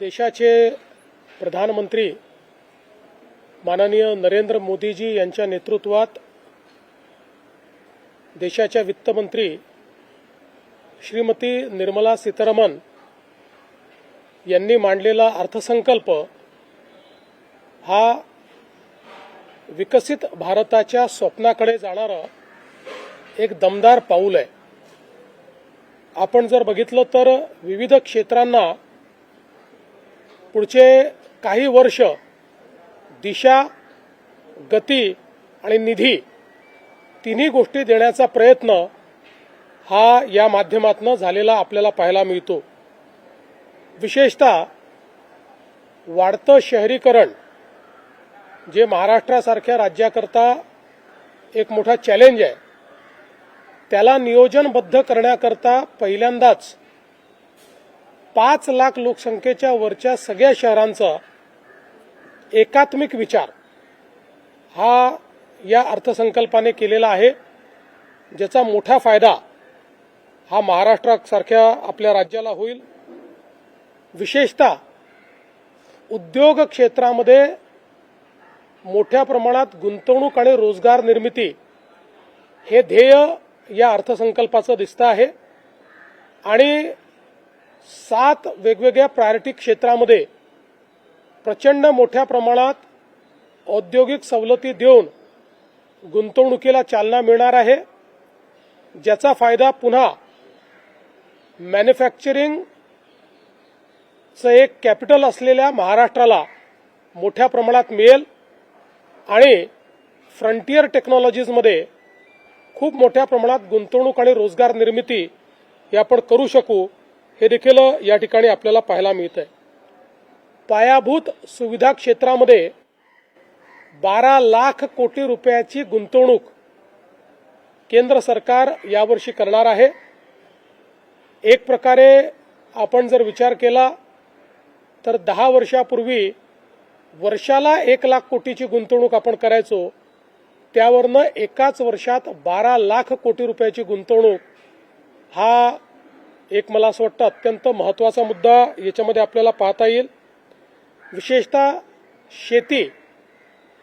देशाचे प्रधानमंत्री माननीय नरेंद्र मोदीजी यांच्या नेतृत्वात देशाच्या वित्तमंत्री श्रीमती निर्मला सीतारामन यांनी मांडलेला अर्थसंकल्प हा विकसित भारताच्या स्वप्नाकडे जाणारं एक दमदार पाऊल आहे. आपण जर बघितलं तर विविध क्षेत्रांना पुढचे काही वर्ष दिशा गती आणि निधी तिन्ही गोष्टी देण्याचा प्रयत्न हा या माध्यमातून झालेला आपल्याला पाहायला मिळतो. विशेषतः वाढतं शहरीकरण जे महाराष्ट्रासारख्या राज्याकरता एक मोठा चॅलेंज आहे त्याला नियोजनबद्ध करण्याकरता पहिल्यांदाच पाच लाख लोकसंख्येच्या वरच्या सगळ्या शहरांचा एकात्मिक विचार हा या अर्थसंकल्पाने केलेला आहे ज्याचा मोठा फायदा हा महाराष्ट्रासारख्या आपल्या राज्याला होईल. विशेषतः उद्योग क्षेत्रामध्ये मोठ्या प्रमाणात गुंतवणूक आणि रोजगार निर्मिती हे ध्येय या अर्थसंकल्पाचं दिसतं आहे. आणि सात वेगवेगळ्या प्रायोरिटी क्षेत्रामध्ये प्रचंड मोठ्या प्रमाणात औद्योगिक सवलती देऊन गुंतवणुकीला चालना मिळणार आहे. ज्याचा फायदा पुन्हा मॅन्युफॅक्चरिंगचं एक कॅपिटल असलेल्या महाराष्ट्राला मोठ्या प्रमाणात मिळेल आणि फ्रंटियर टेक्नॉलॉजीजमध्ये खूप मोठ्या प्रमाणात गुंतवणूक आणि रोजगार निर्मिती हे आपण करू शकू. हे देखील या ठिकाणी आपल्याला पाहायला मिळत आहे पायाभूत सुविधा क्षेत्रामध्ये बारा लाख कोटी रुपयाची गुंतवणूक केंद्र सरकार यावर्षी करणार आहे. एक प्रकारे आपण जर विचार केला तर दहा वर्षापूर्वी वर्षाला एक लाख कोटीची गुंतवणूक आपण करायचो त्यावरनं एकाच वर्षात बारा लाख कोटी रुपयाची गुंतवणूक हा एक मला असं वाटतं अत्यंत महत्त्वाचा मुद्दा याच्यामध्ये आपल्याला पाहता येईल. विशेषतः शेती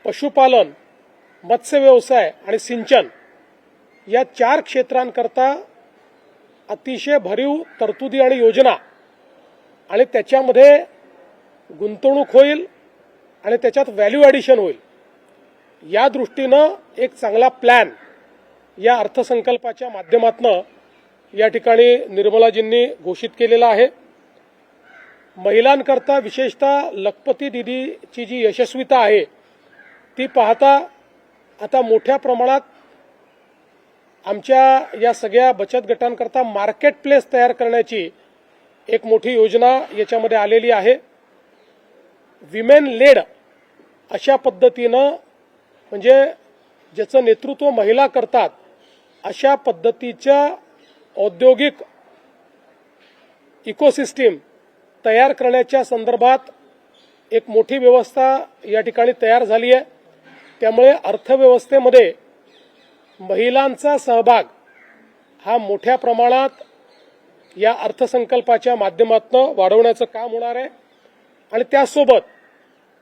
पशुपालन मत्स्यव्यवसाय आणि सिंचन या चार क्षेत्रांकरता अतिशय भरीव तरतुदी आणि योजना आणि त्याच्यामध्ये गुंतवणूक होईल आणि त्याच्यात व्हॅल्यू ॲडिशन होईल. या दृष्टीनं एक चांगला प्लॅन या अर्थसंकल्पाच्या माध्यमातनं या ठिकाणी निर्मलाजींनी घोषित केलेला आहे. महिलांकरता विशेषतः लखपती दिदीची जी यशस्वीता आहे ती पाहता आता मोठ्या प्रमाणात आमच्या या सगळ्या बचत गटांकरता मार्केट प्लेस तयार करण्याची एक मोठी योजना याच्यामध्ये आलेली आहे. विमेन लेड अशा पद्धतीनं म्हणजे ज्याचं नेतृत्व महिला करतात अशा पद्धतीच्या औद्योगिक इकोसिस्टीम तयार करण्याच्या संदर्भात एक मोठी व्यवस्था या ठिकाणी तयार झाली आहे. त्यामुळे अर्थव्यवस्थेमध्ये महिलांचा सहभाग हा मोठ्या प्रमाणात या अर्थसंकल्पाच्या माध्यमातून वाढवण्याचं काम होणार आहे. आणि त्यासोबत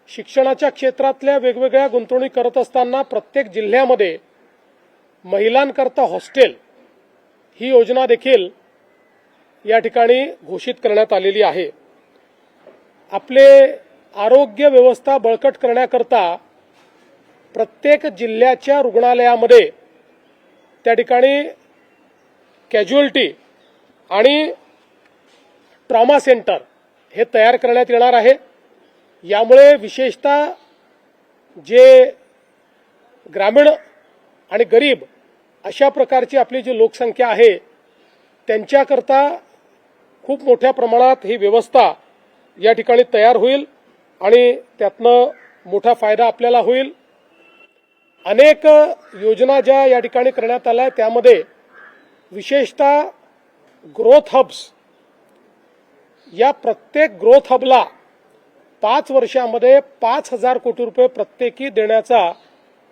शिक्षणाच्या क्षेत्रातल्या वेगवेगळ्या गुंतवणूक करत असताना प्रत्येक जिल्ह्यामध्ये महिलांकरता हॉस्टेल ही योजना देखील या ठिकाणी घोषित करण्यात आलेली आहे. आपले आरोग्य व्यवस्था बळकट करण्याकरता प्रत्येक जिल्ह्याच्या रुग्णालयामध्ये त्या ठिकाणी कॅज्युअल्टी आणि ट्रॉमा सेंटर हे तयार करण्यात येणार आहे. यामुळे विशेषतः जे ग्रामीण आणि गरीब अशा प्रकारची आपली जी लोकसंख्या आहे त्यांच्याकरता खूप मोठ्या प्रमाणात ही व्यवस्था या ठिकाणी तयार होईल आणि त्यातनं मोठा फायदा आपल्याला होईल. अनेक योजना ज्या या ठिकाणी करण्यात आल्या त्यामध्ये विशेषतः ग्रोथ हब्स या प्रत्येक ग्रोथ हबला पाच वर्षामध्ये पाच हजार कोटी रुपये प्रत्येकी देण्याचा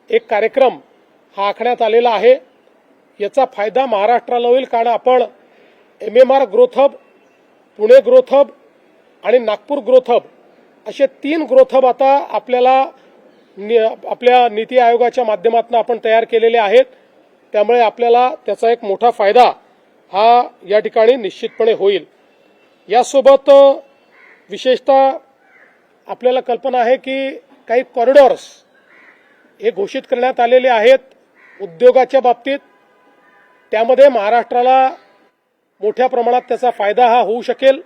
एक कार्यक्रम हा आखण्यात आलेला आहे. याचा फायदा महाराष्ट्राला होईल कारण आपण M M R growth hub Pune growth hub आणि नागपूर ग्रोथ हब असे तीन ग्रोथ हब आता आपल्याला नि आपल्या नीती आयोगाच्या माध्यमातून आपण तयार केलेले आहेत. त्यामुळे आपल्याला त्याचा एक मोठा फायदा हा या ठिकाणी निश्चितपणे होईल. यासोबत विशेषतः आपल्याला कल्पना आहे की काही कॉरिडॉर्स हे घोषित करण्यात आलेले आहेत उद्योगाच्या बाबतीत. त्यामध्ये महाराष्ट्राला मोठ्या प्रमाणात त्याचा फायदा हा होऊ शकेल.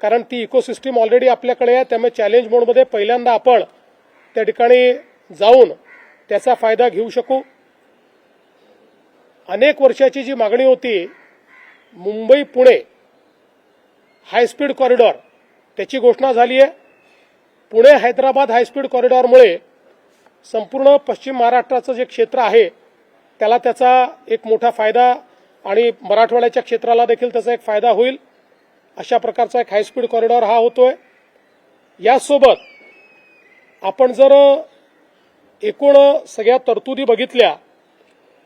कारण ती इकोसिस्टीम ऑलरेडी आपल्याकडे आहे. त्यामुळे चॅलेंज मोडमध्ये पहिल्यांदा आपण त्या ठिकाणी जाऊन त्याचा फायदा घेऊ शकू. अनेक वर्षाची जी मागणी होती मुंबई पुणे हायस्पीड कॉरिडॉर त्याची घोषणा झाली आहे. पुणे हैदराबाद हायस्पीड कॉरिडॉरमुळे संपूर्ण पश्चिम महाराष्ट्राचं जे क्षेत्र आहे त्याला त्याचा एक मोठा फायदा आणि मराठवाड्याच्या क्षेत्राला देखील त्याचा एक फायदा होईल अशा प्रकारचा एक हायस्पीड कॉरिडॉर हा होतोय. यासोबत आपण जर एकूण सगळ्या तरतुदी बघितल्या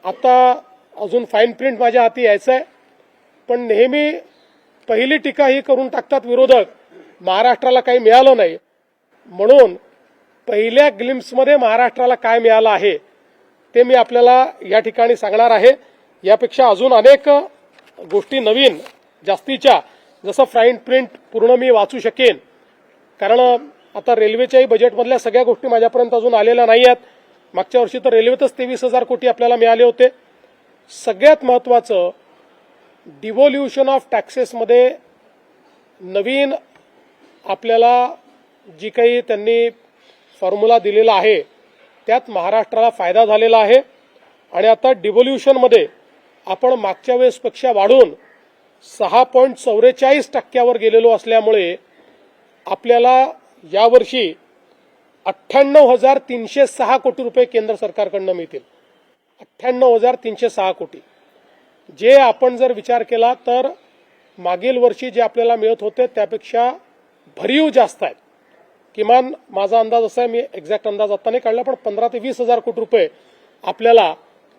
आता अजून फाईन प्रिंट माझ्या हाती यायचं आहे पण नेहमी पहिली टीका ही करून टाकतात विरोधक महाराष्ट्राला काही मिळालं नाही. म्हणून पहिल्या ग्लिम्समध्ये महाराष्ट्राला काय मिळालं आहे? ते मी आपल्याला या ठिकाणी सांगणार आहे. यापेक्षा अजून अनेक गोष्टी नवीन जास्तीच्या जसं फ्राईन प्रिंट पूर्ण मी वाचू शकेन. कारण आता रेल्वेच्याही बजेटमधल्या सगळ्या गोष्टी माझ्यापर्यंत अजून आलेल्या नाही आहेत मागच्या वर्षी तर रेल्वेतच तेवीस हजार कोटी आपल्याला मिळाले होते. सगळ्यात महत्त्वाचं डिव्होल्युशन ऑफ टॅक्सेसमध्ये नवीन आपल्याला जी काही त्यांनी फॉर्म्युला दिलेला आहे त्यात महाराष्ट्राला फायदा झालेला आहे. आणि आता डिव्होल्युशनमध्ये आपण मागच्या वेळेसपेक्षा वाढून सहा पॉईंट चौवेचाळीस टक्क्यावर गेलेलो असल्यामुळे आपल्याला यावर्षी अठ्ठ्याण्णव हजार तीनशे सहा कोटी रुपये केंद्र सरकारकडनं मिळतील. अठ्ठ्याण्णव हजार तीनशे सहा कोटी. जे आपण जर विचार केला तर मागील वर्षी जे आपल्याला मिळत होते त्यापेक्षा भरीव जास्त आहेत. किमान माझा अंदाज असा आहे मी एक्झॅक्ट अंदाज आता नाही काढला पण पंधरा ते वीस हजार कोटी रुपये आपल्याला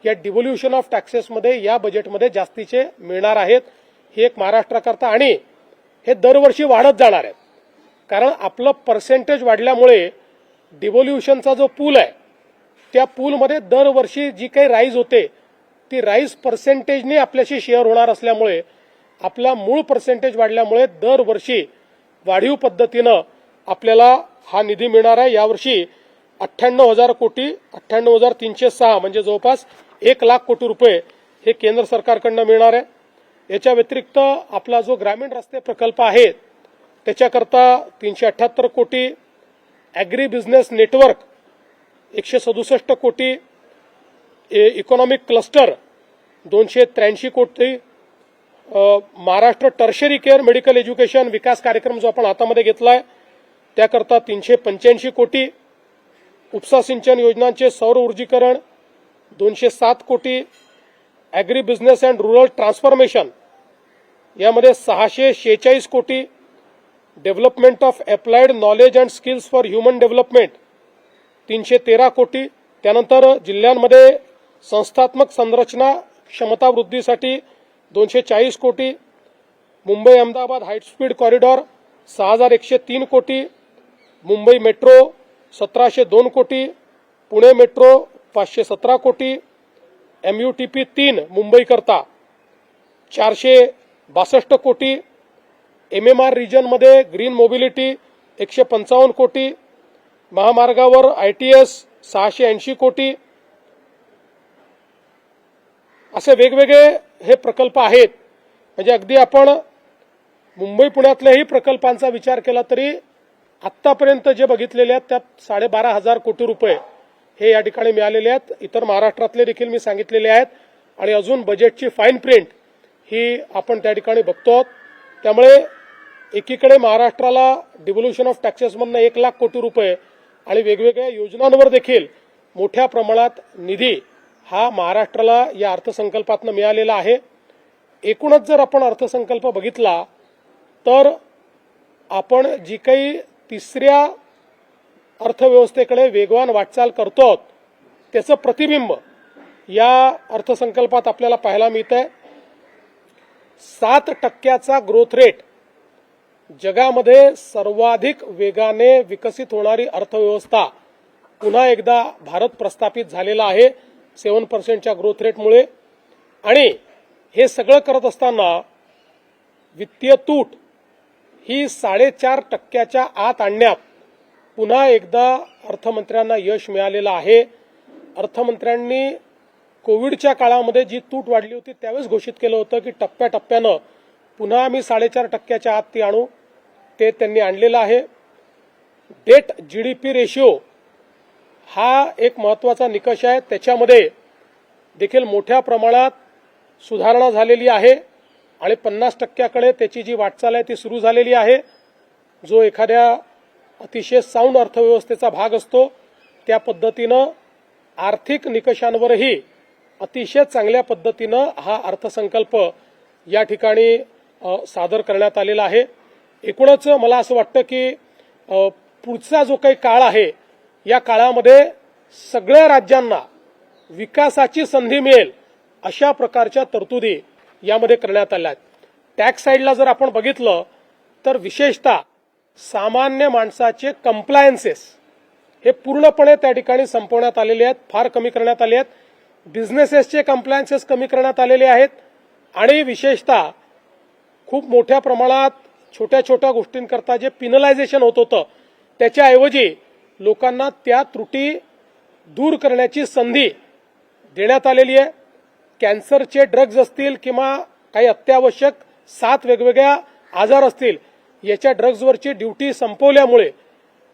या डिव्होल्युशन ऑफ टॅक्सेसमध्ये या बजेटमध्ये जास्तीचे मिळणार आहेत. ही एक महाराष्ट्राकरता आणि हे दरवर्षी वाढत जाणार आहेत. कारण आपलं पर्सेंटेज वाढल्यामुळे डिव्होल्युशनचा जो पूल आहे त्या पूलमध्ये दरवर्षी जी काही राईज होते ती राईज पर्सेंटेजने आपल्याशी शेअर होणार असल्यामुळे आपला मूळ पर्सेंटेज वाढल्यामुळे दरवर्षी वाढीव पद्धतीनं आपल्याला हा निधी मिळणार आहे. यावर्षी अठ्ठ्याण्णव हजार कोटी अठ्ठ्याण्णव हजार तीनशे सहा म्हणजे जवळपास एक लाख कोटी रुपये हे केंद्र सरकारकडनं मिळणार आहे. याच्या व्यतिरिक्त आपला जो ग्रामीण रस्ते प्रकल्प आहे त्याच्याकरता तीनशे अठ्ठ्याहत्तर कोटी ॲग्री बिझनेस नेटवर्क एकशे सदुसष्ट कोटी ए- इकॉनॉमिक क्लस्टर दोनशे त्र्याऐंशी crore Maharashtra tertiary care medical education विकास कार्यक्रम जो आपण हातामध्ये घेतला आहे त्याकरता तीनशे पंच्याऐंशी कोटी उपसा सिंचन योजनांचे सौर ऊर्जीकरण दोनशे सात crore agri business and rural transformation यामध्ये सहाशे शेहेचाळीस crore development of applied knowledge and skills for human development तीनशे तेरा कोटी त्यानंतर जिल्ह्यांमध्ये संस्थात्मक संरचना क्षमता वृद्धीसाठी दोनशे चाळीस कोटी मुंबई अहमदाबाद हायस्पीड कॉरिडॉर सहा हजार एकशे तीन कोटी मुंबई मेट्रो सतराशे दोन कोटी पुणे मेट्रो पाचशे सतरा कोटी एम यू टी पी तीन मुंबईकरता चारशे बासष्ट कोटी एम एम आर रिजनमध्ये ग्रीन मोबिलिटी एकशे पंचावन्न कोटी महामार्गावर आय टी एस सहाशे ऐंशी कोटी. असे वेगवेगळे हे प्रकल्प आहेत. म्हणजे अगदी आपण मुंबई पुण्यातल्याही प्रकल्पांचा विचार केला तरी आत्तापर्यंत जे बघितलेले आहेत त्यात साडेबारा हजार कोटी रुपये हे या ठिकाणी मिळालेले आहेत. इतर महाराष्ट्रातले देखील मी सांगितलेले आहेत. आणि अजून बजेटची फाईन प्रिंट ही आपण त्या ठिकाणी बघतो आहोत. त्यामुळे एकीकडे महाराष्ट्राला डिव्होल्युशन ऑफ टॅक्सेसमधनं एक लाख कोटी रुपये आणि वेगवेगळ्या योजनांवर देखील मोठ्या प्रमाणात निधी हा महाराष्ट्राला या अर्थसंकल्पातनं मिळालेला आहे. एकूणच जर आपण अर्थसंकल्प बघितला तर आपण जी काही तिसऱ्या अर्थव्यवस्थेकडे वेगवान वाटचाल करतो त्याचं प्रतिबिंब या अर्थसंकल्पात आपल्याला पाहायला मिळत आहे सात टक्क्याचा ग्रोथ रेट जगामध्ये सर्वाधिक वेगाने विकसित होणारी अर्थव्यवस्था पुन्हा एकदा भारत प्रस्थापित झालेला आहे सेवन पर्सेंटच्या ग्रोथ रेटमुळे आणि हे सगळं करत असताना वित्तीय तूट ही साडेचार टक्क्याच्या आत आणण्यात पुन्हा एकदा अर्थमंत्र्यांना यश मिळालेलं आहे. अर्थमंत्र्यांनी कोविडच्या काळामध्ये जी तूट वाढली होती त्यावेळेस घोषित केलं होतं की टप्प्याटप्प्यानं पुन्हा आम्ही साडेचार टक्क्याच्या आत ती आणू. ते त्यांनी आणलेलं आहे. Debt G D P ratio हा एक महत्त्वाचा निकष आहे. त्याच्यामध्ये देखील मोठ्या प्रमाणात सुधारणा झालेली आहे. आणि पन्नास टक्क्याकडे त्याची जी वाटचाल आहे ती सुरू झालेली आहे. जो एखाद्या अतिशय साऊंड अर्थव्यवस्थेचा भाग असतो त्या पद्धतीनं आर्थिक निकषांवरही अतिशय चांगल्या पद्धतीनं हा अर्थसंकल्प या ठिकाणी सादर करण्यात आलेला आहे. एकूणच मला असं वाटतं की पुढचा जो काही काळ आहे या काळामध्ये सगळ्या राज्यांना विकासाची संधी मिळेल अशा प्रकारच्या तरतुदी यामध्ये करण्यात आल्या आहेत टॅक्स साईडला जर आपण बघितलं तर विशेषतः सामान्य माणसाचे कम्प्लायन्सेस हे पूर्णपणे त्या ठिकाणी संपवण्यात आलेले आहेत फार कमी करण्यात आले आहेत. बिझनेसेसचे कम्प्लायन्सेस कमी करण्यात आलेले आहेत. आणि विशेषतः खूप मोठ्या प्रमाणात छोट्या छोट्या गोष्टींकरता जे पिनलायझेशन होत होतं त्याच्याऐवजी लोकांना त्या त्रुटी दूर करण्याची संधी देण्यात आलेली आहे. कॅन्सरचे ड्रग्ज असतील किंवा काही अत्यावश्यक सात वेगवेगळ्या आजार असतील याच्या ड्रग्जवरची ड्युटी संपवल्यामुळे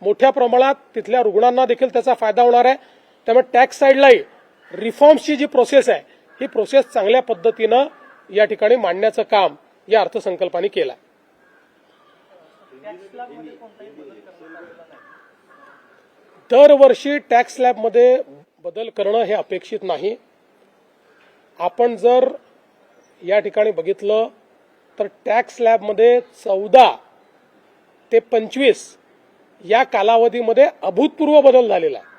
मोठ्या प्रमाणात तिथल्या रुग्णांना देखील त्याचा फायदा होणार आहे. त्यामुळे टॅक्स साईडलाही रिफॉर्म्सची जी प्रोसेस आहे ही प्रोसेस चांगल्या पद्धतीनं या ठिकाणी मांडण्याचं काम या अर्थसंकल्पाने केलं आहे दरवर्षी टॅक्स स्लॅबमध्ये बदल करणं हे अपेक्षित नाही. आपण जर या ठिकाणी बघितलं तर टॅक्स स्लॅबमध्ये चौदा ते पंचवीस या कालावधीमध्ये अभूतपूर्व बदल झालेला आहे.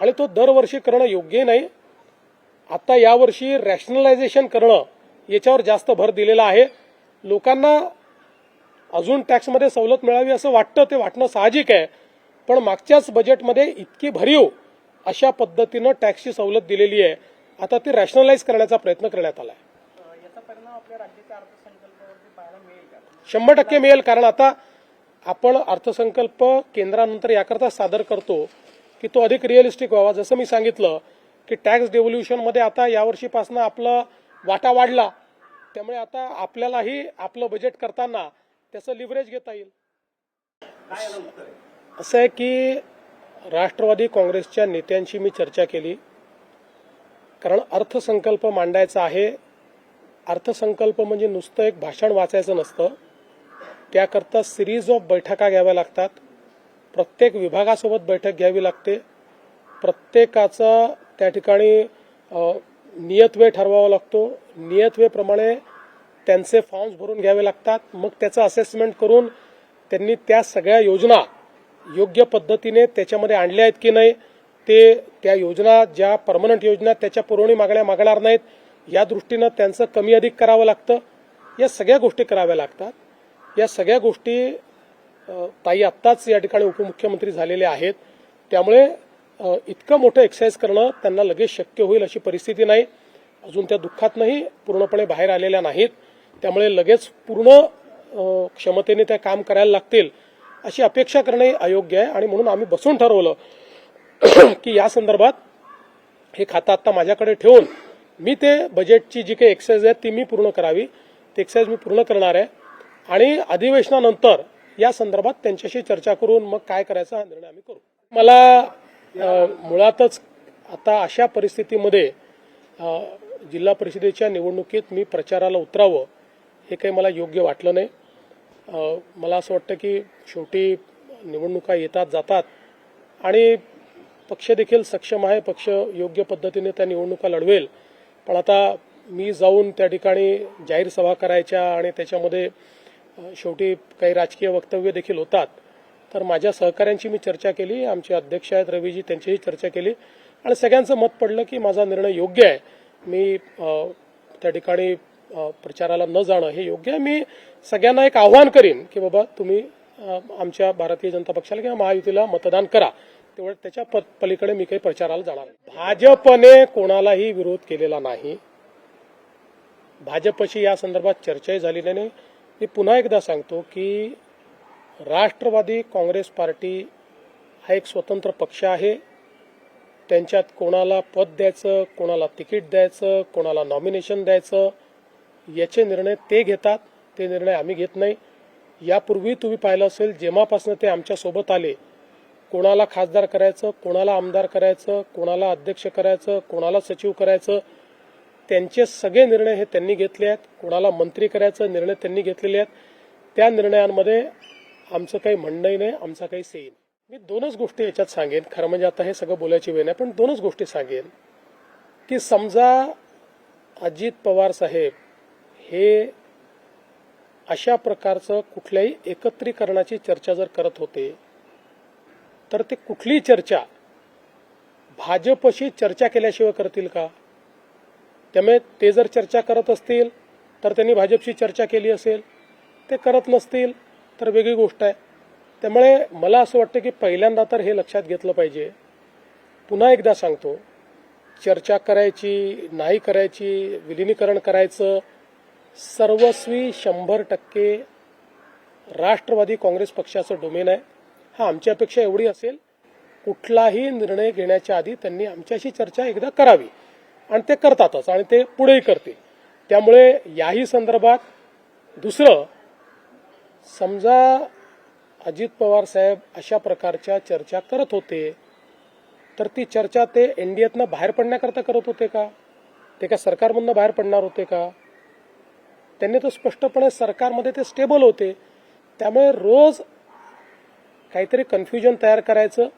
आणि तो दरवर्षी करणं योग्य नाही. आता यावर्षी रॅशनलायझेशन करणं याच्यावर जास्त भर दिलेला आहे. लोकांना अजून टॅक्समध्ये सवलत मिळावी असं वाटतं ते वाटणं साहजिक आहे. पण मागच्याच बजेटमध्ये इतकी भरीव अशा पद्धतीनं टॅक्सची सवलत दिलेली आहे. आता ती रॅशनलाइज करण्याचा प्रयत्न करण्यात आला शंभर टक्के मिळेल कारण आता आपण अर्थसंकल्प केंद्रानंतर याकरता सादर करतो की तो अधिक रिअलिस्टिक व्हावा. जसं मी सांगितलं की टॅक्स डेव्होल्युशनमध्ये आता यावर्षीपासून आपलं वाटा वाढला. त्यामुळे आता आपल्यालाही आपलं बजेट करताना त्याचं लिव्हरेज घेता येईल. असं आहे की राष्ट्रवादी काँग्रेसच्या नेत्यांशी मी चर्चा केली. कारण अर्थसंकल्प मांडायचा आहे. अर्थसंकल्प म्हणजे नुसतं एक भाषण वाचायचं नसतं. त्याकरता सिरीज ऑफ बैठका घ्याव्या लागतात. प्रत्येक विभागासोबत बैठक घ्यावी लागते. प्रत्येकाचा त्या ठिकाणी नियतवे ठरवावा लागतो. नियतवेप्रमाणे त्यांचे फॉर्म्स भरून घ्यावे लागतात. मग त्याचं असेसमेंट करून त्यांनी त्या सगळ्या योजना योग्य पद्धतीने त्याच्यामध्ये आणल्या आहेत की नाही ते त्या योजना ज्या परमनंट योजना त्याच्या पुरवणी मागण्या मागणार नाहीत या दृष्टीनं त्यांचं कमी अधिक करावं लागतं. या सगळ्या गोष्टी कराव्या लागतात. या सगळ्या गोष्टी ताई आत्ताच या ठिकाणी उपमुख्यमंत्री झालेले आहेत. त्यामुळे इतकं मोठं एक्सरसाइज करणं त्यांना लगेच शक्य होईल अशी परिस्थिती नाही. अजून त्या दुःखातनंही पूर्णपणे बाहेर आलेल्या नाहीत. त्यामुळे लगेच पूर्ण क्षमतेने त्या काम करायला लागतील अशी अपेक्षा करणे अयोग्य आहे. आणि म्हणून आम्ही बसून ठरवलं की या संदर्भात हे खातं आता माझ्याकडे ठेवून मी ते बजेटची जी काही एक्सरसाइज आहे ती मी पूर्ण करावी. ती एक्सरसाइज मी पूर्ण करणार आहे. आणि अधिवेशनानंतर या संदर्भात त्यांच्याशी चर्चा करून मग काय करायचा हा निर्णय आम्ही करू. मला मुळातच आता अशा परिस्थितीमध्ये जिल्हा परिषदेच्या निवडणुकीत मी प्रचाराला उतरावं हे काही मला योग्य वाटलं नाही. मला असं वाटतं की शेवटी निवडणुका येतात जातात. आणि पक्ष देखील सक्षम आहे पक्ष योग्य पद्धतीने त्या निवडणुका लढवेल. पण आता मी जाऊन त्या ठिकाणी जाहीर सभा करायच्या आणि त्याच्यामध्ये शेवटी काही राजकीय वक्तव्य देखील होतात. तर माझ्या सहकाऱ्यांची मी चर्चा केली आमचे अध्यक्ष आहेत रवीजी त्यांचीही चर्चा केली. आणि सगळ्यांचं मत पडलं की माझा निर्णय योग्य आहे. मी त्या ठिकाणी प्रचाराला न जाणं हे योग्य आहे. मी सगळ्यांना एक आव्हान करीन की बाबा तुम्ही आमच्या भारतीय जनता पक्षाला किंवा महायुतीला मतदान करा. तेवढं त्याच्या पलीकडे मी काही प्रचाराला जाणार भाजपने कोणालाही विरोध केलेला नाही. भाजपशी या संदर्भात चर्चाही झाली नाही. मी पुन्हा एकदा सांगतो की राष्ट्रवादी काँग्रेस पार्टी हा एक स्वतंत्र पक्ष आहे. त्यांच्यात कोणाला पद द्यायचं कोणाला तिकीट द्यायचं कोणाला नॉमिनेशन द्यायचं याचे निर्णय ते घेतात. ते निर्णय आम्ही घेत नाही. यापूर्वी तुम्ही पाहिलं असेल जेव्हापासून ते आमच्यासोबत आले कोणाला खासदार करायचं कोणाला आमदार करायचं कोणाला अध्यक्ष करायचं कोणाला सचिव करायचं त्यांचे सगळे निर्णय हे त्यांनी घेतले आहेत. कोणाला मंत्री करायचं निर्णय त्यांनी घेतलेले आहेत. त्या निर्णयांमध्ये आमचं काही म्हणणंही नाही आमचा काही सेई नाही. मी दोनच गोष्टी याच्यात सांगेन. खरं म्हणजे आता हे सगळं बोलायची वेळ नाही पण दोनच गोष्टी सांगेन. की समजा अजित पवार साहेब हे अशा प्रकारचं कुठल्याही एकत्रीकरणाची चर्चा जर करत होते तर ते कुठलीही चर्चा भाजपशी चर्चा केल्याशिवाय करतील का? त्यामुळे ते जर चर्चा करत असतील तर त्यांनी भाजपशी चर्चा केली असेल ते करत नसतील तर वेगळी गोष्ट आहे. त्यामुळे मला असं वाटतं की पहिल्यांदा तर हे लक्षात घेतलं पाहिजे. पुन्हा एकदा सांगतो चर्चा करायची नाही करायची विलिनीकरण करायचं सर्वस्वी शंभर टक्के राष्ट्रवादी काँग्रेस पक्षाचं डोमेन आहे. हा आमची अपेक्षा एवढी असेल कुठलाही निर्णय घेण्याच्या आधी त्यांनी आमच्याशी चर्चा एकदा करावी. आणि ते करतातच आणि ते पुढेही करतील. त्यामुळे याही संदर्भात दुसरं समजा अजित पवार साहेब अशा प्रकारच्या चर्चा करत होते तर ती चर्चा ते एनडीएतनं बाहेर पडण्याकरता करत होते का? ते का सरकारमधनं बाहेर पडणार होते का? त्यांनी तर स्पष्टपणे सरकारमध्ये ते स्टेबल होते. त्यामुळे रोज काहीतरी कन्फ्युजन तयार करायचं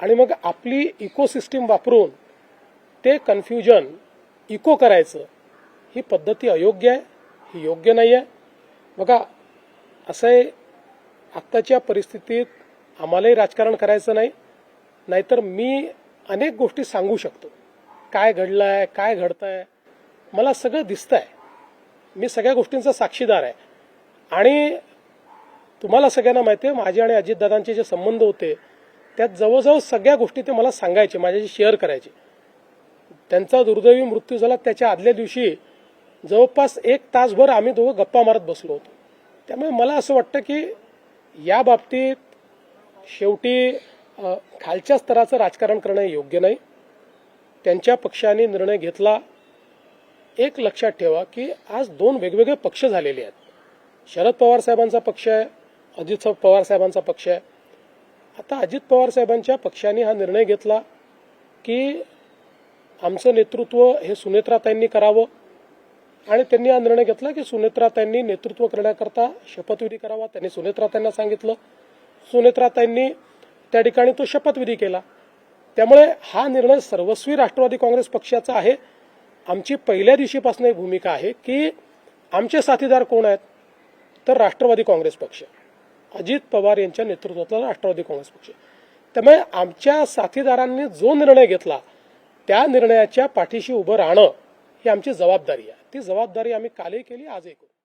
आणि मग आपली इकोसिस्टीम वापरून ते कन्फ्युजन इको करायचं. ही पद्धती अयोग्य आहे ही योग्य नाही आहे बघा असं आहे आत्ताच्या परिस्थितीत आम्हालाही राजकारण करायचं नाही नाहीतर मी अनेक गोष्टी सांगू शकतो. काय घडलं आहे काय घडतं आहे मला सगळं दिसतं आहे मी सगळ्या गोष्टींचा साक्षीदार आहे. आणि तुम्हाला सगळ्यांना माहिती आहे माझे आणि अजितदादांचे जे संबंध होते त्यात जवळजवळ सगळ्या गोष्टी ते मला सांगायचे माझ्याशी शेअर करायचे. त्यांचा दुर्दैवी मृत्यू झाला त्याच्या आदल्या दिवशी जवळपास एक तासभर आम्ही दोघं गप्पा मारत बसलो होतो. त्यामुळे मला असं वाटतं की या बाबतीत शेवटी खालच्या स्तराचं राजकारण करणं योग्य नाही. त्यांच्या पक्षाने निर्णय घेतला. एक लक्षात ठेवा की आज दोन वेगवेगळे पक्ष झालेले आहेत. शरद पवार साहेबांचा पक्ष आहे अजित पवार साहेबांचा पक्ष आहे. आता अजित पवार साहेबांच्या पक्षाने हा निर्णय घेतला की आमचं नेतृत्व हे सुनेत्राताईंनी करावं. आणि त्यांनी हा निर्णय घेतला की सुनेत्राताईंनी नेतृत्व करण्याकरता शपथविधी करावा. त्यांनी सुनेत्राताईंना सांगितलं. सुनेत्राताईंनी त्या ठिकाणी तो शपथविधी केला. त्यामुळे हा निर्णय सर्वस्वी राष्ट्रवादी काँग्रेस पक्षाचा आहे. आमची पहिल्या दिवशीपासून एक भूमिका आहे की आमचे साथीदार कोण आहेत? तर राष्ट्रवादी काँग्रेस पक्ष. अजित पवार यांच्या नेतृत्वातला राष्ट्रवादी काँग्रेस पक्ष. त्यामुळे आमच्या साथीदारांनी जो निर्णय घेतला त्या निर्णयाच्या पाठीशी उभं राहणं ही आमची जबाबदारी आहे. ती जबाबदारी आम्ही कालही केली आजही करू.